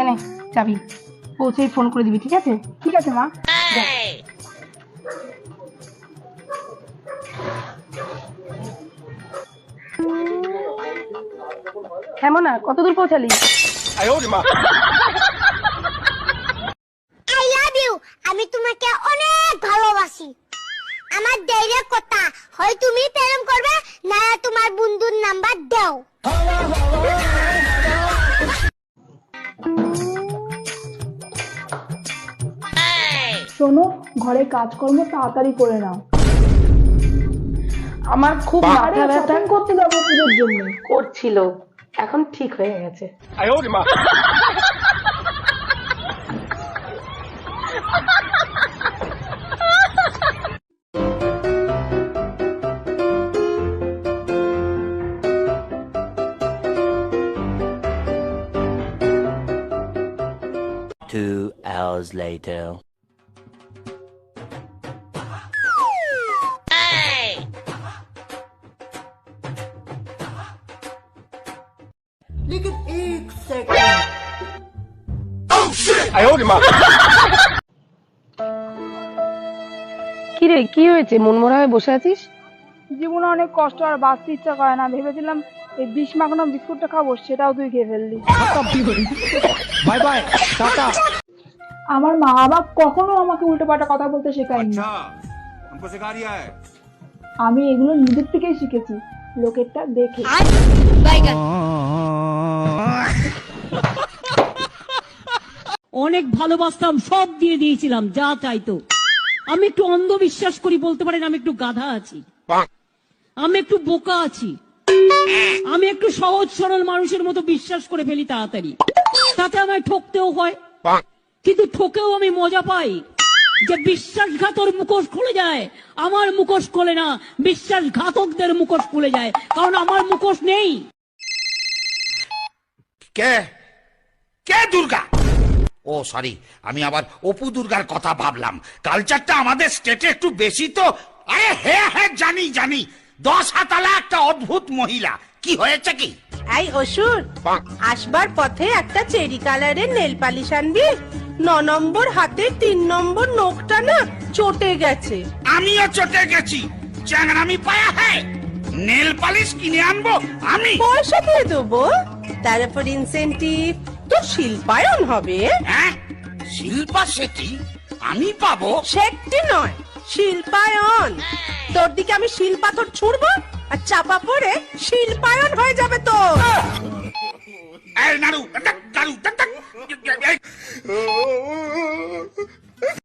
এনে চাবি। পৌঁছেই ফোন করে দিবি, ঠিক আছে? ঠিক আছে, মা। কেমন না কত দূর পৌঁছালি? শোনো ঘরের কাজকর্ম তাড়াতাড়ি করে নাও। আমার খুব মাথা ব্যথা। করতে যাব পুজোর জন্য। করছিল। এখন ঠিক হয়ে গেছে। Two hours later. लेकिन एक सेकंड ओह शिट কি রে কি হয়েছে? মনমরা হয়ে বসে আছিস? জীবনে অনেক কষ্ট আর বাঁচতে ইচ্ছা করে না। ভেবেছিলাম এই বিষ মাখানো বিস্কুটটা খাব সেটাও তুই খেয়ে ফেললি। Bye bye tata. আমার মা বাবা কখনো আমাকে উল্টো পাল্টা কথা বলতে শেখায়নি। আমি এগুলো নিজের থেকেই শিখেছি। লোকেরটা দেখে। অনেক ভালোবাসতাম সব দিয়ে দিয়েছিলাম যা চাইতো আমি একটু অন্ধবিশ্বাস করি বলতে পারেন আমি একটু গাধা আছি। আমি একটু বোকা আছি। আমি একটু সহজ সরল মানুষের মতো বিশ্বাস করে ফেলি তাড়াতাড়ি। তাতে আমায় ঠকতেও হয়। কিন্তু ঠকেও আমি মজা পাই। যে বিশ্বাসঘাতর মুখোশ খুলে যায়, আমার মুখোশ খোলে না, বিশ্বাসঘাতকদের মুখোশ খুলে যায়, কারণ আমার মুখোশ নেই। কে? কে দুর্গা? ও সরি আমি আবার অপু দুর্গার কথা ভাবলাম। কালচারটা আমাদের স্টেটে একটু বেশি তো। আরে হ্যাঁ হ্যাঁ জানি জানি, দশ হাতালা একটা অদ্ভুত মহিলা। কি হয়েছে কি? এই অসুর আসবার পথে একটা চেরি কালারের নেল পালিশ আনবি। ন নম্বর হাতে তিন নম্বর নখটা না চটে গেছে। আমিও চটে গেছি। চ্যাংরামি পায়া হ্যাঁ নেল পালিশ কিনে আনব আমি। পয়সা দিয়ে দেবো। তার উপর ইনসেন্টিভ তো শিল্পায়ন হবে। হ্যাঁ শিল্পা সেটি আমি পাবো। সেটি নয় শিল্পায়ন। তোর দিকে আমি শিল পাথর ছুড়বো। চাপা পড়ে শিল্পায়ন হয়ে যাবে তো। নাড়ু নাড়ু